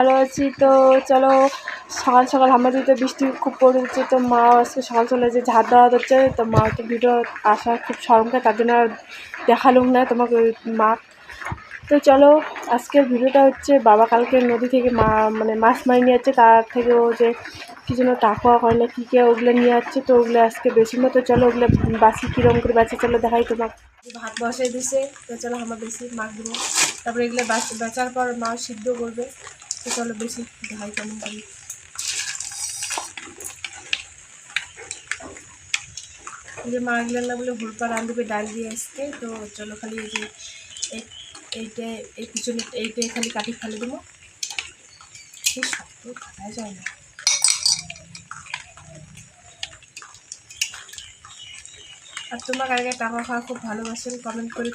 ভালো আছি। তো চলো, সকাল সকাল আমাদের তো বৃষ্টি খুব পড়ে দিচ্ছে তো মা আজকে সকাল সকালে যে ঝাড় দেওয়া হচ্ছে, তো মা তো ভিডিও আসা খুব শরমকে তার জন্য আর দেখালুম না তোমাকে মা। তো চলো, আজকের ভিডিওটা হচ্ছে বাবা কালকে নদী থেকে মা মানে মাছ মারি নিয়ে যাচ্ছে, তার থেকে ও যে কি যেন টাকা হয় না কী কে ওগুলো নিয়ে যাচ্ছে, তো ওগুলো আজকে বেশি মতো, চলো ওগুলো বাসি কীরকম করে বাঁচে চলো দেখাই তোমাকে। ভাত বসাই দিছে, তো চলো আমার বেশি দেবো। তারপরে এগুলো বেচার পর মা সিদ্ধ করবে। তো চলো বেশি দেখাই কেমন করি যে মা এগুলো না বলে ভুলপা রান্ধবে ডাল দিয়ে আসতে তো চলো খালি এই যে এই- এইটা, এই পিছনে এইটাই খালি কাটি ফেলে দেবো। সেই শক্ত খাওয়া যায় না। আর তোমার আগে টাকা খাওয়া খুব ভালোবাসেন কমেন্ট করে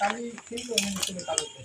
kami pintu yang di sini kalau akan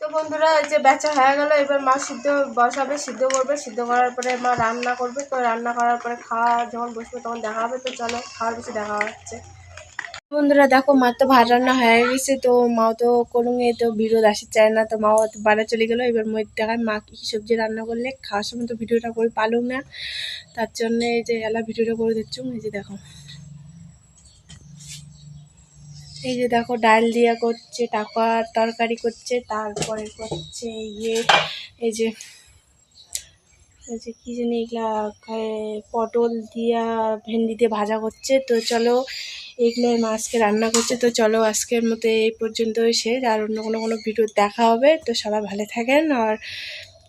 তো বন্ধুরা, এই যে বেচা হয়ে গেল, এবার মা সিদ্ধ বসাবে, সিদ্ধ করবে, সিদ্ধ করার পরে মা রান্না করবে, তো রান্না করার পরে খাওয়া যখন বসবে তখন দেখা হবে, তো চলো খাওয়ার বেশি দেখা হচ্ছে। বন্ধুরা, দেখো, মা তো ভাত রান্না হয়ে গেছে, তো মাও তো করুঙে, তো বিরোধ আসে চায় না, তো মাও তো বাড়া চলে গেলো। এবার মই দেখায় মা কি কি সবজি রান্না করলে, খাওয়ার সময় তো ভিডিওটা করে পালুম না, তার জন্য এই যে এলা ভিডিওটা করে দিচ্ছ, এই যে দেখো। এই যে দেখো ডাল দিয়া করছে, টাকার তরকারি করছে, তারপরে করছে ইয়ে এই যে এই যে কী জানি এগুলা পটল দিয়া ভেন্ডি দিয়ে ভাজা করছে। তো চলো এগুলো মাছকে রান্না করছে। তো চলো আজকের মতো এই পর্যন্তই শেষ। আর অন্য কোনো কোনো ভিডিও দেখা হবে। তো সবাই ভালো থাকেন। আর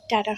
টাটা।